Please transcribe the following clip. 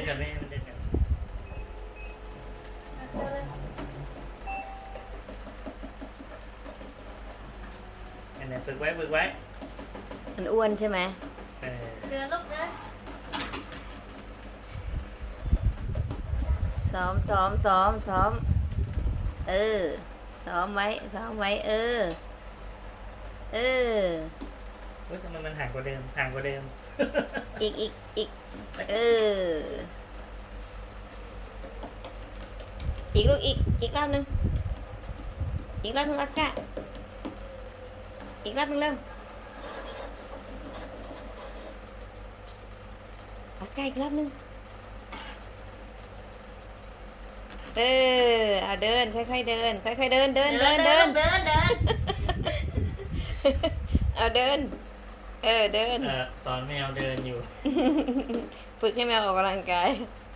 นกับแม่มันเดินกับอันไหนฝึกไว้ฝึกไว้มันอ้วนใช่ไหมเออเดินลูกเดินซ้อมซ้อมซ้อมซ้อม เออซ้อมไว้ซ้อมไว้ เออ เออ กว่าเดิมห่างกว่าเดิม อีกอีกอีกเออ อีกลูกอีกอีกรอบหนึ่งอีกรอบหนึ่งออสการ์อีกรอบหนึ่งเร็วออสการ์อีกรอบหนึ่งเออเอาเดิน ค่อยๆเดิน ค่อยๆเดินเดินเดินเดินเดินเดินเอาเดิน เออเดิน เออสอนแมวเดินอยู่ ฝึกให้แมวออกกำลังกายเ